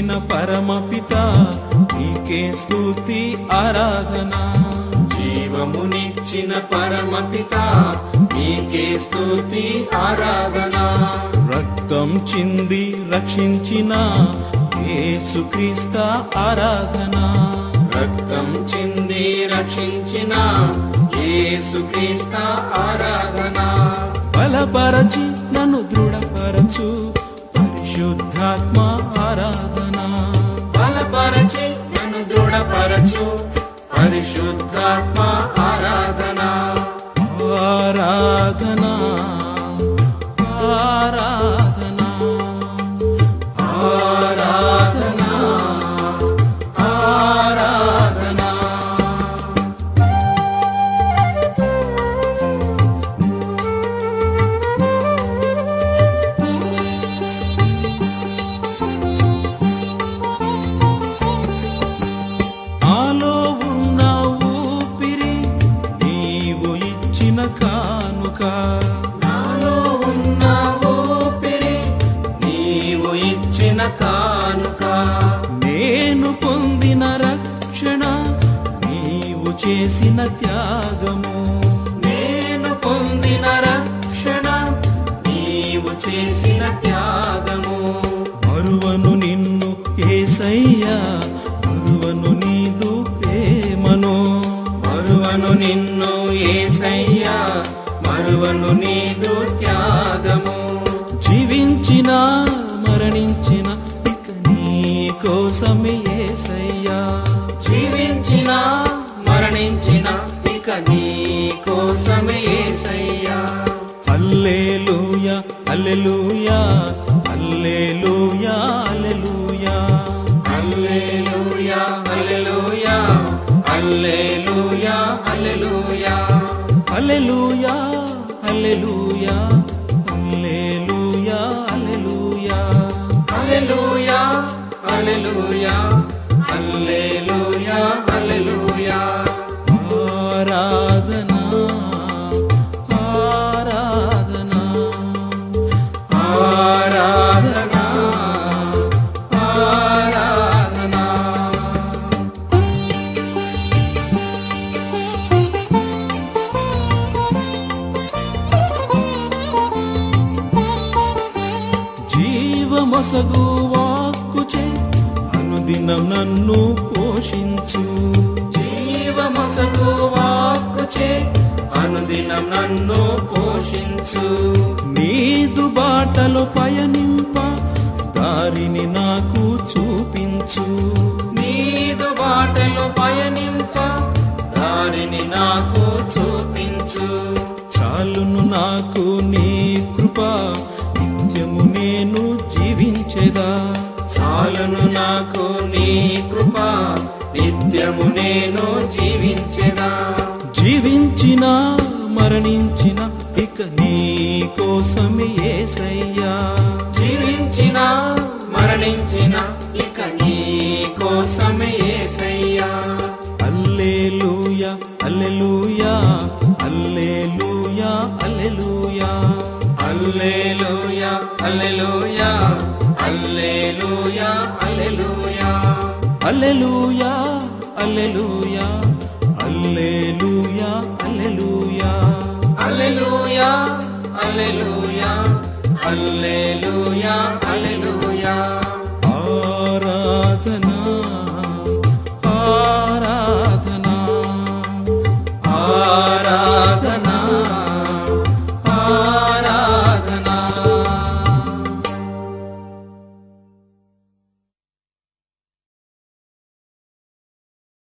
జీవమునిచ్చిన పరమపిత నీకే స్తుతి ఆరాధన. జీవమునిచ్చిన పరమపిత నీకే స్తుతి ఆరాధన. రక్తం చింది రక్షించిన యేసుక్రీస్త ఆరాధన. రక్తం చింది రక్షించిన యేసుక్రీస్త ఆరాధన. బలపరచి బలపరచి నన్ను దృఢపరచు. పరిశుద్ధాత్మ ఆరాధన. ఆరాధనా. కానుక నాలో ఉన్న ఊపిరి నీవు ఇచ్చిన కానుక. నేను పొందిన రక్షణ నీవు చేసిన త్యాగము. జీవించిన మరణించిన ఇక నీ కోసమే ఏసయ్యా. జీవించిన మరణించిన ఇక నీ కోసమే ఏసయ్యా. హల్లెలూయా హల్లెలూయా హల్లెలూయా హల్లెలూయా. హల్లెలూయా హల్లెలూయా హల్లెలూయా హల్లెలూయా. హల్లెలూయా హల్లెలూయా హల్లెలూయా. హల్లెలూయా హల్లెలూయా హల్లెలూయా ఆరాధన ఆరాధన ఆరాధన ఆరాధన అనుదినం నన్ను పోషించు. జీవమసగు వాక్కుచే అనుదినం నన్ను పోషించు. నీదు బాటలు పయనింప దారిని నాకు చూపించు. నీదు బాటలు పయనింప దారిని నాకు చూపించు. చాలును నాకు నీ కృప నిత్యము నేను జీవించెదా? చాలును నాకు నీ కృప నిత్యము నేను జీవించెదా జీవించిన మరణించిన ఇక నీ కోసమే ఏసయ్యా. జీవించిన మరణించిన ఇక నీ కోసమే ఏసయ్యా. Hallelujah hallelujah hallelujah hallelujah. Hallelujah hallelujah hallelujah hallelujah hallelujah hallelujah hallelujah hallelujah hallelujah ఆరాధనా